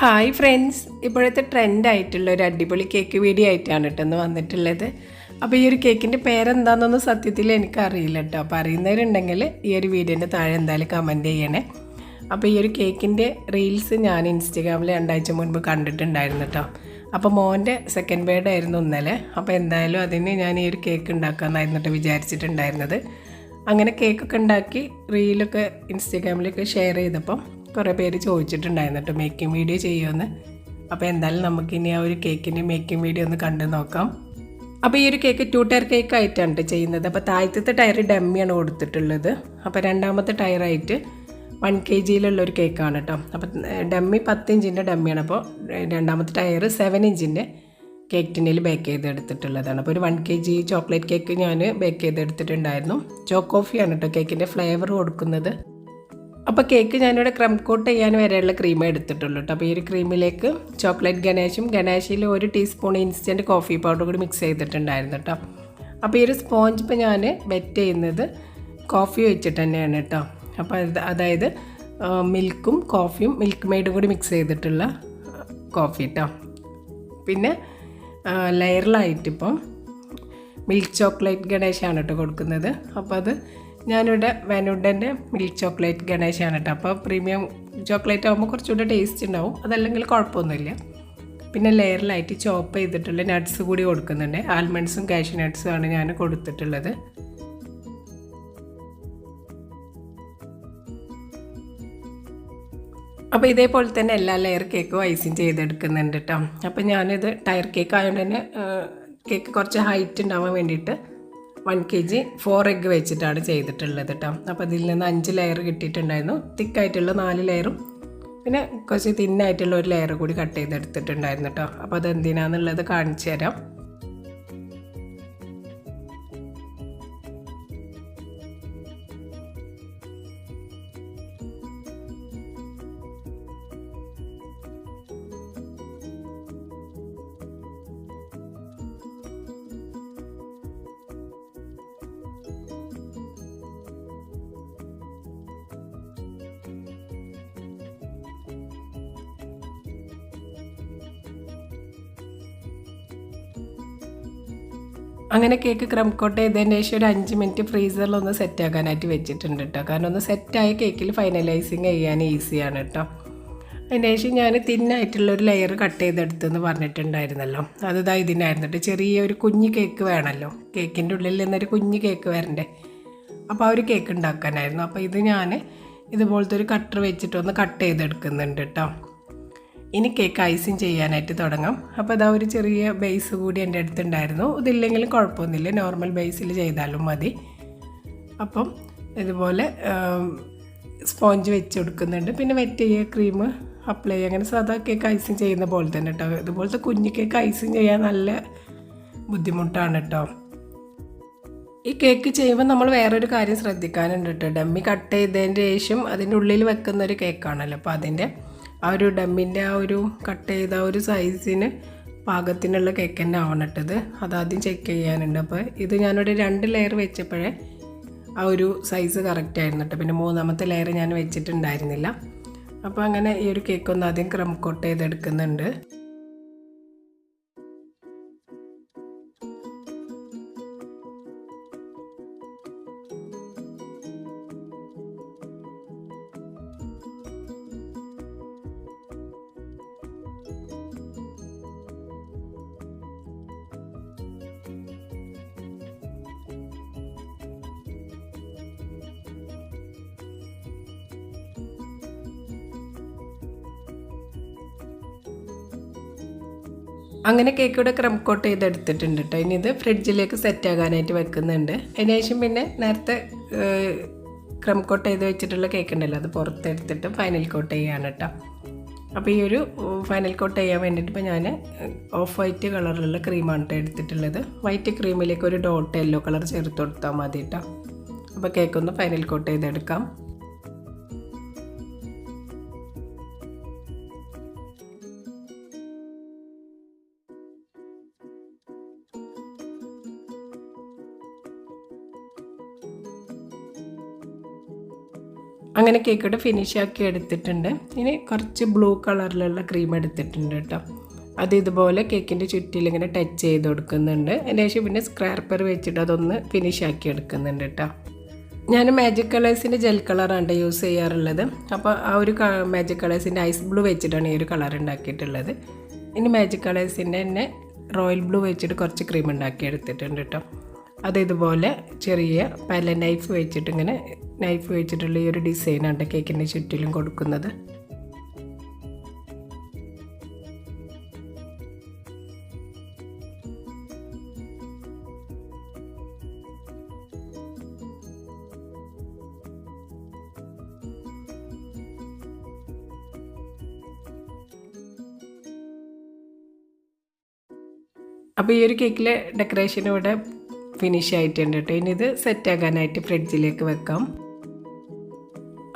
Hi friends. ഇപ്പോഴത്തെ ട്രെൻഡായിട്ടുള്ള ഒരു അടിപൊളി കേക്ക് വീഡിയോ ആയിട്ടാണ് കേട്ടോ ഇന്ന് വന്നിട്ടുള്ളത്. അപ്പോൾ ഈ ഒരു കേക്കിന്റെ പേരെന്താണെന്നൊന്നും സത്യത്തിൽ എനിക്കറിയില്ല കേട്ടോ. അപ്പോൾ അറിയുന്നവരുണ്ടെങ്കിൽ ഈ ഒരു വീഡിയോന്റെ താഴെ എന്തായാലും കമന്റ് ചെയ്യണേ. അപ്പോൾ ഈ ഒരു കേക്കിന്റെ റീൽസ് ഞാൻ ഇൻസ്റ്റഗ്രാമിൽ രണ്ടാഴ്ച മുൻപ് കണ്ടിട്ടുണ്ടായിരുന്നു കേട്ടോ. അപ്പോൾ മോന്റെ സെക്കൻഡ് ബേർഡ് ആയിരുന്നു ഇന്നലെ. അപ്പോൾ എന്തായാലും അതിന് ഞാൻ ഈ ഒരു കേക്ക് ഉണ്ടാക്കാമെന്നായിരുന്നു കേട്ടോ വിചാരിച്ചിട്ടുണ്ടായിരുന്നത്. അങ്ങനെ കേക്കൊക്കെ ഉണ്ടാക്കി റീലൊക്കെ ഇൻസ്റ്റഗ്രാമിലൊക്കെ ഷെയർ ചെയ്തപ്പം കുറേ പേര് ചോദിച്ചിട്ടുണ്ടായിരുന്നു കേട്ടോ മേക്കിംഗ് വീഡിയോ ചെയ്യുമെന്ന് അപ്പോൾ എന്തായാലും നമുക്കിനി ആ ഒരു കേക്കിന്റെ മേക്കിംഗ് വീഡിയോ ഒന്ന് കണ്ടു നോക്കാം. അപ്പോൾ ഈ ഒരു കേക്ക് ടു ടയർ കേക്ക് ആയിട്ടാണ് ട്ടോ ചെയ്യുന്നത്. അപ്പോൾ താഴത്തെ ടയർ ഡമ്മിയാണ് കൊടുത്തിട്ടുള്ളത്. അപ്പോൾ രണ്ടാമത്തെ ടയറായിട്ട് വൺ കെ ജിയിലുള്ള ഒരു കേക്കാണ് കേട്ടോ അപ്പോൾ ഡമ്മി പത്ത് ഇഞ്ചിന്റെ ഡമ്മിയാണ് അപ്പോൾ രണ്ടാമത്തെ ടയർ സെവൻ ഇഞ്ചിന്റെ കേക്ക് ടിന്നിൽ ബേക്ക് ചെയ്തെടുത്തിട്ടുള്ളതാണ്. അപ്പോൾ ഒരു one K G chocolate cake ഞാൻ ബേക്ക് ചെയ്തെടുത്തിട്ടുണ്ടായിരുന്നു ചോക്കോഫിയാണ് കേട്ടോ കേക്കിന്റെ ഫ്ലേവർ കൊടുക്കുന്നത്. അപ്പോൾ കേക്ക് ഞാനിവിടെ ക്രം കോട്ട് ചെയ്യാൻ വരെയുള്ള ക്രീം എടുത്തിട്ടുള്ളൂ കേട്ടോ അപ്പോൾ ഈ ഒരു ക്രീമിലേക്ക് ചോക്ലേറ്റ് ഗണേശും ഗണേശിൽ ഒരു ടീസ്പൂൺ ഇൻസ്റ്റന്റ് കോഫി പൗഡർ കൂടി മിക്സ് ചെയ്തിട്ടുണ്ടായിരുന്നു കേട്ടോ അപ്പോൾ ഈ ഒരു സ്പോഞ്ച് ഇപ്പോൾ ഞാൻ ബെറ്റ് ചെയ്യുന്നത് കോഫി വെച്ചിട്ട് തന്നെയാണ് കേട്ടോ അപ്പോൾ അത് അതായത് മിൽക്കും കോഫിയും മിൽക്ക് മെയ്ഡും കൂടി മിക്സ് ചെയ്തിട്ടുള്ള കോഫി കേട്ടോ പിന്നെ ലെയറിലായിട്ടിപ്പം മിൽക്ക് ചോക്ലേറ്റ് ഗണേശാണ് കേട്ടോ കൊടുക്കുന്നത്. അപ്പോൾ അത് ഞാനിവിടെ വാനുഡന്റെ മിൽക്ക് ചോക്ലേറ്റ് ഗണേശാണ് കേട്ടോ. അപ്പോൾ പ്രീമിയം ചോക്ലേറ്റ് ആകുമ്പോൾ കുറച്ചുകൂടെ ടേസ്റ്റ് ഉണ്ടാവും. അതല്ലെങ്കിൽ കുഴപ്പമൊന്നുമില്ല. പിന്നെ ലെയറിലായിട്ട് ചോപ്പ് ചെയ്തിട്ടുള്ള നട്ട്സ് കൂടി കൊടുക്കുന്നുണ്ട്. ആൽമണ്ട്സും കാഷ്യൂ നട്ട്സും ആണ് ഞാൻ കൊടുത്തിട്ടുള്ളത്. അപ്പോൾ ഇതേപോലെ തന്നെ എല്ലാ ലെയർ കേക്കും ഐസിങ് ചെയ്തെടുക്കുന്നുണ്ട് കേട്ടോ. അപ്പോൾ ഞാനിത് ടയർ കേക്ക് ആയതുകൊണ്ട് തന്നെ കേക്ക് കുറച്ച് ഹൈറ്റ് ഉണ്ടാവാൻ വേണ്ടിയിട്ട് one K G four egg വെച്ചിട്ടാണ് ചെയ്തിട്ടുള്ളത് കേട്ടോ അപ്പോൾ ഇതിൽ നിന്ന് അഞ്ച് ലെയർ കിട്ടിയിട്ടുണ്ടായിരുന്നു. തിക്കായിട്ടുള്ള നാല് ലെയറും പിന്നെ കുറച്ച് തിന്നായിട്ടുള്ള ഒരു ലെയർ കൂടി കട്ട് ചെയ്തെടുത്തിട്ടുണ്ടായിരുന്നു കേട്ടോ അപ്പോൾ അത് എന്തിനാന്നുള്ളത് കാണിച്ചു തരാം അങ്ങനെ കേക്ക് ക്രം കോട്ട് ശേഷം ഒരു അഞ്ച് മിനിറ്റ് ഫ്രീസറിൽ ഒന്ന് സെറ്റ് ആക്കാനായിട്ട് വെച്ചിട്ടുണ്ട് കേട്ടോ കാരണം ഒന്ന് സെറ്റായ കേക്കിൽ ഫൈനലൈസിങ് ചെയ്യാൻ ഈസിയാണ് കേട്ടോ അതിന് ശേഷം ഞാൻ തിന്നായിട്ടുള്ളൊരു ലെയർ കട്ട് ചെയ്തെടുത്തെന്ന് പറഞ്ഞിട്ടുണ്ടായിരുന്നല്ലോ. അത് ഇതാ ഇതിനായിരുന്നു കേട്ടോ ചെറിയ ഒരു കുഞ്ഞ് കേക്ക് വേണമല്ലോ കേക്കിന്റെ ഉള്ളിൽ നിന്നൊരു കുഞ്ഞ് കേക്ക് വരണ്ടേ. അപ്പോൾ ആ ഒരു കേക്ക് ഉണ്ടാക്കാനായിരുന്നു. അപ്പോൾ ഇത് ഞാൻ ഇതുപോലത്തെ ഒരു കട്ടർ വെച്ചിട്ടൊന്ന് കട്ട് ചെയ്തെടുക്കുന്നുണ്ട് കേട്ടോ ഇനി കേക്ക് ഐസിങ് ചെയ്യാനായിട്ട് തുടങ്ങാം. അപ്പോൾ അതാ ഒരു ചെറിയ ബേസ് കൂടി എന്റെ അടുത്തുണ്ടായിരുന്നു. ഇതില്ലെങ്കിലും കുഴപ്പമൊന്നുമില്ല. നോർമൽ ബേസിൽ ചെയ്താലും മതി. അപ്പം ഇതുപോലെ സ്പോഞ്ച് വെച്ച് കൊടുക്കുന്നുണ്ട്. പിന്നെ വെറ്റ് ചെയ്യുക ക്രീം അപ്ലൈ ചെയ്യുക അങ്ങനെ സാധാ കേക്ക് ഐസിങ് ചെയ്യുന്ന പോലെ തന്നെ കേട്ടോ ഇതുപോലത്തെ കുഞ്ഞു കേക്ക് ഐസിങ് ചെയ്യാൻ നല്ല ബുദ്ധിമുട്ടാണ് കേട്ടോ ഈ കേക്ക് ചെയ്യുമ്പോൾ നമ്മൾ വേറൊരു കാര്യം ശ്രദ്ധിക്കാനുണ്ട് കേട്ടോ ഡമ്മി കട്ട് ചെയ്തതിന്റെ ശേഷം അതിന്റെ ഉള്ളിൽ വെക്കുന്ന ഒരു കേക്കാണല്ലോ അപ്പോൾ അതിന്റെ ആ ഒരു ഡമ്മിന്റെ ആ ഒരു കട്ട് ചെയ്ത ഒരു സൈസിന് പാകത്തിനുള്ള കേക്ക് തന്നെ അതാദ്യം ചെക്ക് ചെയ്യാനുണ്ട്. അപ്പോൾ ഇത് ഞാനിവിടെ രണ്ട് ലെയർ വെച്ചപ്പോഴേ ആ ഒരു സൈസ് കറക്റ്റ് ആയിരുന്നു കേട്ടോ പിന്നെ മൂന്നാമത്തെ ലെയർ ഞാൻ വെച്ചിട്ടുണ്ടായിരുന്നില്ല. അപ്പോൾ അങ്ങനെ ഈ ഒരു കേക്ക് ഒന്ന് ആദ്യം ക്രം കോട്ട് ചെയ്തെടുക്കുന്നുണ്ട്. അങ്ങനെ കേക്ക് ഇവിടെ ക്രം കോട്ട് ചെയ്ത് എടുത്തിട്ടുണ്ട് കേട്ടോ ഇനി ഇത് ഫ്രിഡ്ജിലേക്ക് സെറ്റ് ആകാനായിട്ട് വെക്കുന്നുണ്ട്. അതിനുശേഷം പിന്നെ നേരത്തെ ക്രം കോട്ട് ചെയ്ത് വെച്ചിട്ടുള്ള കേക്ക് ഉണ്ടല്ലോ അത് പുറത്തെടുത്തിട്ട് ഫൈനൽ കോട്ട് ചെയ്യാണ് കേട്ടോ അപ്പോൾ ഈ ഒരു ഫൈനൽ കോട്ട് ചെയ്യാൻ വേണ്ടിയിട്ട് ഇപ്പോൾ ഞാൻ ഓഫ് വൈറ്റ് കളറിലുള്ള ക്രീമാണ് കേട്ടോ എടുത്തിട്ടുള്ളത്. വൈറ്റ് ക്രീമിലേക്ക് ഒരു ഡോട്ട് യെല്ലോ കളർ ചേർത്ത് കൊടുത്താൽ മതി കേട്ടോ അപ്പോൾ കേക്ക് ഒന്ന് ഫൈനൽ കോട്ട് ചെയ്തെടുക്കാം. അങ്ങനെ കേക്കോട്ട് ഫിനിഷ് ആക്കി എടുത്തിട്ടുണ്ട്. ഇനി കുറച്ച് ബ്ലൂ കളറിലുള്ള ക്രീം എടുത്തിട്ടുണ്ട് കേട്ടോ. അത് ഇതുപോലെ കേക്കിന്റെ ചുറ്റിൽ ഇങ്ങനെ ടച്ച് ചെയ്ത് കൊടുക്കുന്നുണ്ട്. അതിന് ശേഷം പിന്നെ സ്ക്രാപ്പർ വെച്ചിട്ട് അതൊന്ന് ഫിനിഷ് ആക്കി എടുക്കുന്നുണ്ട് കേട്ടോ. ഞാൻ മാജിക് കളേഴ്സിന്റെ ജെൽ കളറാണ് യൂസ് ചെയ്യാറുള്ളത്. അപ്പോൾ ആ ഒരു മാജിക് കളേഴ്സിന്റെ ഐസ് ബ്ലൂ വെച്ചിട്ടാണ് ഈ ഒരു കളർ ഉണ്ടാക്കിയിട്ടുള്ളത്. ഇനി മാജിക് കളേഴ്സിന്റെ തന്നെ റോയൽ ബ്ലൂ വെച്ചിട്ട് കുറച്ച് ക്രീം ഉണ്ടാക്കി എടുത്തിട്ടുണ്ട് കേട്ടോ. അത് ഇതുപോലെ ചെറിയ പല നൈഫ് വെച്ചിട്ട് ഇങ്ങനെ നൈഫ് വെച്ചിട്ടുള്ള ഈ ഒരു ഡിസൈനാണ് കേക്കിന്റെ ചുറ്റിലും കൊടുക്കുന്നത്. അപ്പോൾ ഈ ഒരു കേക്കിലെ ഡെക്കറേഷൻ ഇവിടെ ഫിനിഷ് ആയിട്ടുണ്ട് കേട്ടോ. ഇനി ഇത് സെറ്റ് ആക്കാനായിട്ട് ഫ്രിഡ്ജിലേക്ക് വെക്കാം.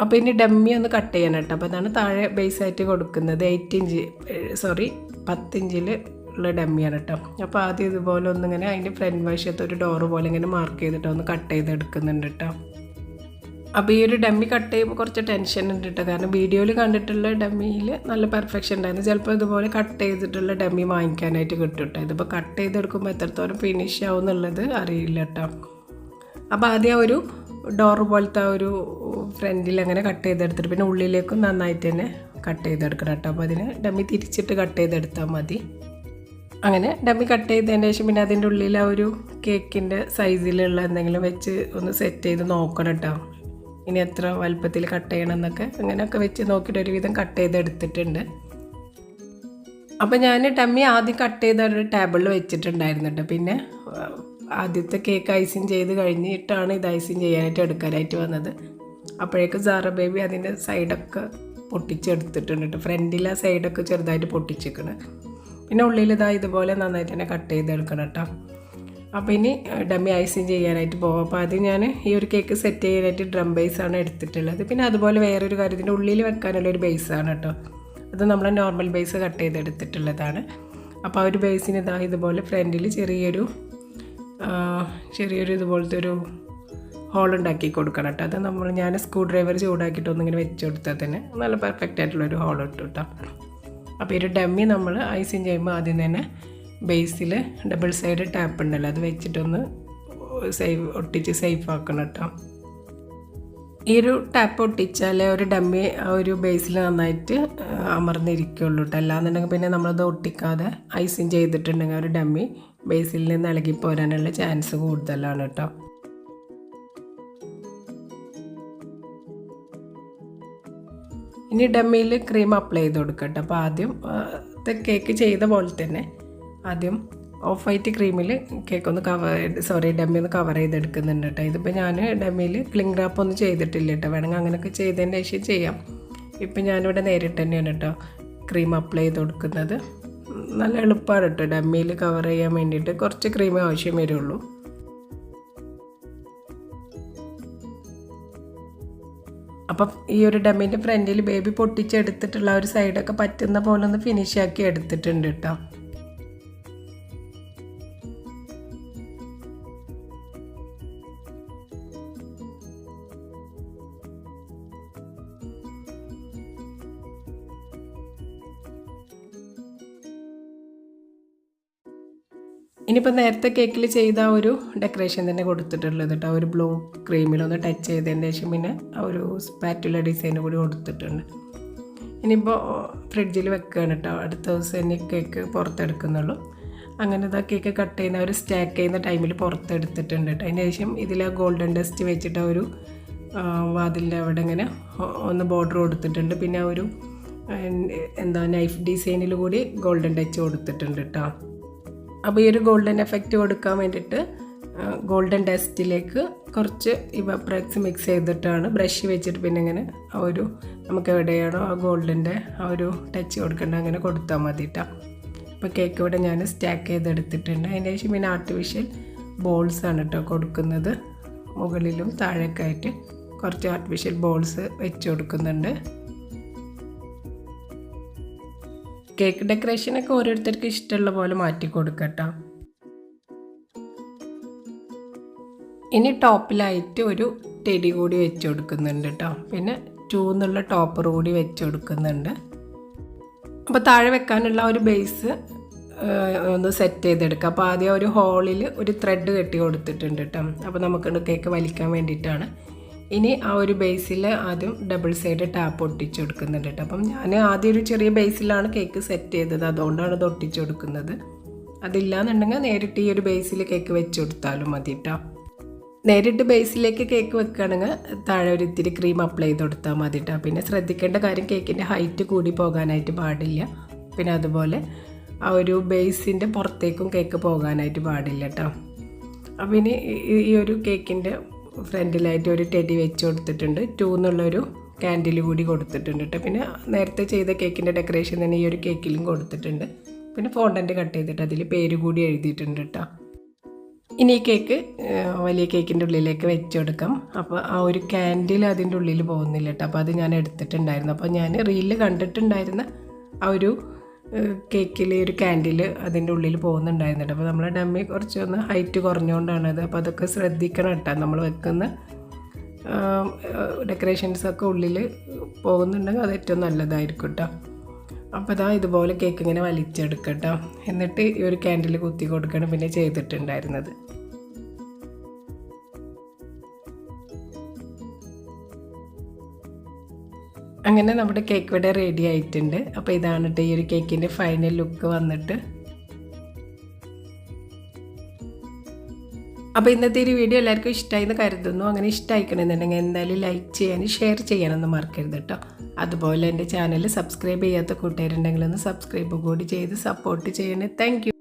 അപ്പോൾ ഇനി ഡമ്മി ഒന്ന് കട്ട് ചെയ്യണം കേട്ടോ. അപ്പോൾ അതാണ് താഴെ ബേസ് ആയിട്ട് കൊടുക്കുന്നത്. എയ്റ്റ് ഇഞ്ച് സോറി പത്തിഞ്ചിൽ ഉള്ള ഡമ്മിയാണ് കേട്ടോ. അപ്പോൾ ആദ്യം ഇതുപോലെ ഒന്നിങ്ങനെ അതിന്റെ ഫ്രണ്ട് വശത്ത് ഒരു ഡോറ് പോലെ ഇങ്ങനെ മാർക്ക് ചെയ്തിട്ട് ഒന്ന് കട്ട് ചെയ്തെടുക്കുന്നുണ്ട് കേട്ടോ. അപ്പോൾ ഈ ഒരു ഡമ്മി കട്ട് ചെയ്യുമ്പോൾ കുറച്ച് ടെൻഷൻ ഉണ്ട് കേട്ടോ. കാരണം വീഡിയോയിൽ കണ്ടിട്ടുള്ള ഡമ്മിയിൽ നല്ല പെർഫെക്ഷൻ ഉണ്ടായിരുന്നു. ചിലപ്പോൾ ഇതുപോലെ കട്ട് ചെയ്തിട്ടുള്ള ഡമ്മി വാങ്ങിക്കാനായിട്ട് കിട്ടും കേട്ടോ. ഇതിപ്പോൾ കട്ട് ചെയ്തെടുക്കുമ്പോൾ എത്രത്തോളം ഫിനിഷ് ആവും എന്നുള്ളത് അറിയില്ല കേട്ടോ. അപ്പോൾ ആദ്യം ഒരു ഡോർ പോലത്തെ ഒരു ഫ്രണ്ടിൽ അങ്ങനെ കട്ട് ചെയ്തെടുത്തിട്ട് പിന്നെ ഉള്ളിലേക്കും നന്നായിട്ട് തന്നെ കട്ട് ചെയ്തെടുക്കണം കേട്ടോ. അപ്പോൾ അതിന് ഡമ്മി തിരിച്ചിട്ട് കട്ട് ചെയ്തെടുത്താൽ മതി. അങ്ങനെ ഡമ്മി കട്ട് ചെയ്തതിന് ശേഷം പിന്നെ അതിന്റെ ഉള്ളിൽ ആ ഒരു കേക്കിന്റെ സൈസിലുള്ള എന്തെങ്കിലും വെച്ച് ഒന്ന് സെറ്റ് ചെയ്ത് നോക്കണം കേട്ടോ. ഇനി എത്ര വലുപ്പത്തിൽ കട്ട് ചെയ്യണം എന്നൊക്കെ അങ്ങനെയൊക്കെ വെച്ച് നോക്കിയിട്ട് ഒരുവിധം കട്ട് ചെയ്തെടുത്തിട്ടുണ്ട്. അപ്പോൾ ഞാൻ ഡമ്മി ആദ്യം കട്ട് ചെയ്ത ഒരു ടേബിളിൽ വെച്ചിട്ടുണ്ടായിരുന്നു കേട്ടോ. പിന്നെ ആദ്യത്തെ കേക്ക് ഐസിങ് ചെയ്ത് കഴിഞ്ഞിട്ടാണ് ഇത് ഐസിങ് ചെയ്യാനായിട്ട് എടുക്കാനായിട്ട് വന്നത്. അപ്പോഴേക്കും സാറ ബേബി അതിന്റെ സൈഡൊക്കെ പൊട്ടിച്ചെടുത്തിട്ടുണ്ട് കേട്ടോ ഫ്രണ്ടിലെ സൈഡൊക്കെ ചെറുതായിട്ട് പൊട്ടിച്ചിരിക്കണം. പിന്നെ ഉള്ളിൽ ഇതാ ഇതുപോലെ നന്നായിട്ട് തന്നെ കട്ട് ചെയ്തെടുക്കണം കേട്ടോ അപ്പോൾ ഇനി ഡമ്മി ഐസിങ് ചെയ്യാനായിട്ട് പോകും അപ്പോൾ ആദ്യം ഞാൻ ഈ ഒരു കേക്ക് സെറ്റ് ചെയ്യാനായിട്ട് ഡ്രം ബേസാണ് എടുത്തിട്ടുള്ളത്. പിന്നെ അതുപോലെ വേറൊരു കാര്യത്തിന്റെ ഉള്ളിൽ വെക്കാനുള്ള ഒരു ബേസാണ് കേട്ടോ അത് നമ്മൾ നോർമൽ ബേസ് കട്ട് ചെയ്തെടുത്തിട്ടുള്ളതാണ്. അപ്പോൾ ആ ഒരു ബേസിന് ഇതാ ഇതുപോലെ ഫ്രണ്ടിൽ ചെറിയൊരു ചെറിയൊരു ഇതുപോലത്തെ ഒരു ഹോൾ ഉണ്ടാക്കി കൊടുക്കണം കേട്ടോ. അത് നമ്മൾ ഞാൻ സ്ക്രൂ ഡ്രൈവർ ചൂടാക്കിയിട്ട് ഒന്നിങ്ങനെ വെച്ച് കൊടുത്താൽ തന്നെ നല്ല പെർഫെക്റ്റ് ആയിട്ടുള്ളൊരു ഹോൾ ഇട്ടു കേട്ടോ. അപ്പോൾ ഒരു ഡമ്മി നമ്മൾ ഐസിങ് ചെയ്യുമ്പോൾ ആദ്യം തന്നെ ബേസിൽ ഡബിൾ സൈഡ് ടാപ്പ് ഉണ്ടല്ലോ അത് വെച്ചിട്ടൊന്ന് സേഫ് ഒട്ടിച്ച് സേഫ് ആക്കണം കേട്ടോ. ഈ ഒരു ടാപ്പ് ഒട്ടിച്ചാലേ ഒരു ഡമ്മി ആ ഒരു ബേസിൽ നന്നായിട്ട് അമർന്നിരിക്കുള്ളൂ കേട്ടോ. അല്ലാന്നുണ്ടെങ്കിൽ പിന്നെ നമ്മളത് ഒട്ടിക്കാതെ ഐസിങ് ചെയ്തിട്ടുണ്ടെങ്കിൽ ഒരു ഡമ്മി ബേസിൽ നിന്ന് ഇളകി പോരാനുള്ള ചാൻസ് കൂടുതലാണ് കേട്ടോ. ഇനി ഡമ്മിയിൽ ക്രീം അപ്ലൈ ചെയ്ത് കൊടുക്കട്ടെ അപ്പോൾ ആദ്യം കേക്ക് ചെയ്ത പോലെ തന്നെ ആദ്യം ഓഫ് വൈറ്റ് ക്രീമിൽ കേക്ക് ഒന്ന് കവർ സോറി ഡമ്മി ഒന്ന് കവർ ചെയ്തെടുക്കുന്നുണ്ട് കേട്ടോ. ഇതിപ്പോൾ ഞാൻ ഡമ്മിയിൽ ക്ലിംഗ് റാപ്പ് ഒന്നും ചെയ്തിട്ടില്ല കേട്ടോ. വേണമെങ്കിൽ അങ്ങനെയൊക്കെ ചെയ്തതിന്റെ ശേഷം ചെയ്യാം. ഇപ്പം ഞാനിവിടെ നേരിട്ട് തന്നെയാണ് കേട്ടോ ക്രീം അപ്ലൈ ചെയ്ത് കൊടുക്കുന്നത്. നല്ല എളുപ്പമാണ് കേട്ടോ. ഡമ്മിയിൽ കവർ ചെയ്യാൻ വേണ്ടിയിട്ട് കുറച്ച് ക്രീം ആവശ്യം വരുള്ളൂ. അപ്പം ഈ ഒരു ഡമ്മിന്റെ ഫ്രണ്ടിൽ ബേബി പൊട്ടിച്ചെടുത്തിട്ടുള്ള ഒരു സൈഡൊക്കെ പറ്റുന്ന പോലെ ഒന്ന് ഫിനിഷ് ആക്കി എടുത്തിട്ടുണ്ട് കേട്ടോ. ഇനിയിപ്പോൾ നേരത്തെ കേക്കിൽ ചെയ്ത ഒരു ഡെക്കറേഷൻ തന്നെ കൊടുത്തിട്ടുള്ളത് കേട്ടോ ഒരു ബ്ലൂ ക്രീമിലൊന്ന് ടച്ച് ചെയ്തതിന് ശേഷം പിന്നെ ഒരു സ്പാറ്റുള്ള ഡിസൈൻ കൂടി കൊടുത്തിട്ടുണ്ട്. ഇനിയിപ്പോൾ ഫ്രിഡ്ജിൽ വെക്കുകയാണ് കേട്ടോ അടുത്ത ദിവസം ഇനി കേക്ക് പുറത്തെടുക്കുന്നുള്ളൂ. അങ്ങനെ ഇതാ കേക്ക് കട്ട് ചെയ്യുന്ന ഒരു സ്റ്റാക്ക് ചെയ്യുന്ന ടൈമിൽ പുറത്തെടുത്തിട്ടുണ്ട് കേട്ടോ അതിന് ശേഷം ഇതിൽ ഗോൾഡൻ ഡസ്റ്റ് വെച്ചിട്ട് ഒരു വാതിലിന്റെ അവിടെ ഇങ്ങനെ ഒന്ന് ബോർഡർ കൊടുത്തിട്ടുണ്ട്. പിന്നെ ഒരു എന്താ നൈഫ് ഡിസൈനിൽ കൂടി ഗോൾഡൻ ടച്ച് കൊടുത്തിട്ടുണ്ട് കേട്ടോ അപ്പോൾ ഈ ഒരു ഗോൾഡൻ എഫക്റ്റ് കൊടുക്കാൻ വേണ്ടിയിട്ട് ഗോൾഡൻ ഡസ്റ്റിലേക്ക് കുറച്ച് ഇവപ്രക്സ് മിക്സ് ചെയ്തിട്ടാണ് ബ്രഷ് വെച്ചിട്ട് പിന്നെ ഇങ്ങനെ ആ ഒരു നമുക്ക് എവിടെയാണോ ആ ഗോൾഡിന്റെ ആ ഒരു ടച്ച് കൊടുക്കേണ്ട അങ്ങനെ കൊടുത്താൽ മതി കേട്ടോ അപ്പോൾ കേക്ക് ഇവിടെ ഞാൻ സ്റ്റാക്ക് ചെയ്തെടുത്തിട്ടുണ്ട്. അതിന് ശേഷം പിന്നെ ആർട്ടിഫിഷ്യൽ ബോൾസ് ആണ് കേട്ടോ കൊടുക്കുന്നത്. മുകളിലും താഴേക്കായിട്ട് കുറച്ച് ആർട്ടിഫിഷ്യൽ ബോൾസ് വെച്ച് കൊടുക്കുന്നുണ്ട്. കേക്ക് ഡെക്കറേഷനൊക്കെ ഓരോരുത്തർക്ക് ഇഷ്ടമുള്ള പോലെ മാറ്റി കൊടുക്കട്ടോ. ഇനി ടോപ്പിലായിട്ട് ഒരു ടെടി കൂടി വെച്ച് കൊടുക്കുന്നുണ്ട് കേട്ടോ പിന്നെ ടൂ എന്നുള്ള ടോപ്പർ കൂടി വെച്ച് കൊടുക്കുന്നുണ്ട്. അപ്പോൾ താഴെ വെക്കാനുള്ള ഒരു ബേസ് ഒന്ന് സെറ്റ് ചെയ്തെടുക്കുക അപ്പോൾ ആദ്യം ഒരു ഹോളിൽ ഒരു ത്രെഡ് കെട്ടി കൊടുത്തിട്ടുണ്ട് കേട്ടോ അപ്പോൾ നമുക്ക് കേക്ക് വലിക്കാൻ വേണ്ടിയിട്ടാണ്. ഇനി ആ ഒരു ബേസിൽ ആദ്യം ഡബിൾ സൈഡ് ടാപ്പ് ഒട്ടിച്ച് കൊടുക്കുന്നുണ്ട് കേട്ടോ അപ്പം ഞാൻ ആദ്യം ഒരു ചെറിയ ബേസിലാണ് കേക്ക് സെറ്റ് ചെയ്തത്. അതുകൊണ്ടാണ് അത് ഒട്ടിച്ച് കൊടുക്കുന്നത്. അതില്ലാന്നുണ്ടെങ്കിൽ നേരിട്ട് ഈ ഒരു ബേസിൽ കേക്ക് വെച്ച് കൊടുത്താലും മതി കേട്ടോ നേരിട്ട് ബേസിലേക്ക് കേക്ക് വെക്കുകയാണെങ്കിൽ താഴെ ഒരു ഇത്തിരി ക്രീം അപ്ലൈ ചെയ്ത് കൊടുത്താൽ മതി കേട്ടോ പിന്നെ ശ്രദ്ധിക്കേണ്ട കാര്യം കേക്കിന്റെ ഹൈറ്റ് കൂടി പോകാനായിട്ട് പാടില്ല. പിന്നെ അതുപോലെ ആ ഒരു ബേസിന്റെ പുറത്തേക്കും കേക്ക് പോകാനായിട്ട് പാടില്ല കേട്ടോ അപ്പം ഇനി ഈ ഒരു കേക്കിന്റെ ഫ്രണ്ടിലായിട്ട് ഒരു ടെഡി വെച്ച് കൊടുത്തിട്ടുണ്ട്. ടൂ എന്നുള്ളൊരു ക്യാൻഡിൽ കൂടി കൊടുത്തിട്ടുണ്ട് കേട്ടോ. പിന്നെ നേരത്തെ ചെയ്ത കേക്കിന്റെ ഡെക്കറേഷൻ തന്നെ ഈ ഒരു കേക്കിലും കൊടുത്തിട്ടുണ്ട്. പിന്നെ ഫോണ്ടന്റ് കട്ട് ചെയ്തിട്ട് അതിൽ പേര് കൂടി എഴുതിയിട്ടുണ്ട് കേട്ടോ. ഇനി ഈ കേക്ക് വലിയ കേക്കിന്റെ ഉള്ളിലേക്ക് വെച്ച് കൊടുക്കാം. അപ്പോൾ ആ ഒരു ക്യാൻഡിൽ അതിന്റെ ഉള്ളിൽ പോകുന്നില്ല കേട്ടോ. അപ്പോൾ അത് ഞാൻ എടുത്തിട്ടുണ്ടായിരുന്നു. അപ്പോൾ ഞാൻ റീലിൽ കണ്ടിട്ടുണ്ടായിരുന്ന ആ ഒരു കേക്കിൽ ഒരു ക്യാൻഡിൽ അതിന്റെ ഉള്ളിൽ പോകുന്നുണ്ടായിരുന്നുണ്ട്. അപ്പോൾ നമ്മളെ ഡമ്മി കുറച്ചൊന്ന് ഹൈറ്റ് കുറഞ്ഞുകൊണ്ടാണ് അത്. അപ്പോൾ അതൊക്കെ ശ്രദ്ധിക്കണം കേട്ടോ. നമ്മൾ വെക്കുന്ന ഡെക്കറേഷൻസൊക്കെ ഉള്ളിൽ പോകുന്നുണ്ടെങ്കിൽ അത് ഏറ്റവും നല്ലതായിരിക്കും കേട്ടോ. അപ്പോൾ ഇതാ ഇതുപോലെ കേക്ക് ഇങ്ങനെ വലിച്ചെടുക്കട്ടോ എന്നിട്ട് ഈ ഒരു ക്യാൻഡിൽ കുത്തി കൊടുക്കണം. പിന്നെ ചെയ്തിട്ടുണ്ടായിരുന്നത്. അങ്ങനെ നമ്മുടെ കേക്ക് ഇവിടെ റെഡി ആയിട്ടുണ്ട്. അപ്പോൾ ഇതാണ് കേട്ടോ ഈ ഒരു കേക്കിന്റെ ഫൈനൽ ലുക്ക് വന്നിട്ട്. അപ്പോൾ ഇന്നത്തെ ഒരു വീഡിയോ എല്ലാവർക്കും ഇഷ്ടമായി എന്ന് കരുതുന്നു. അങ്ങനെ ഇഷ്ടമായിക്കണമെന്നുണ്ടെങ്കിൽ എന്തായാലും ലൈക്ക് ചെയ്യാനും ഷെയർ ചെയ്യാനൊന്നും മറക്കരുത് കേട്ടോ അതുപോലെ എന്റെ ചാനൽ സബ്സ്ക്രൈബ് ചെയ്യാത്ത കൂട്ടുകാരുണ്ടെങ്കിൽ ഒന്ന് സബ്സ്ക്രൈബ് കൂടി ചെയ്ത് സപ്പോർട്ട് ചെയ്യണേ. താങ്ക്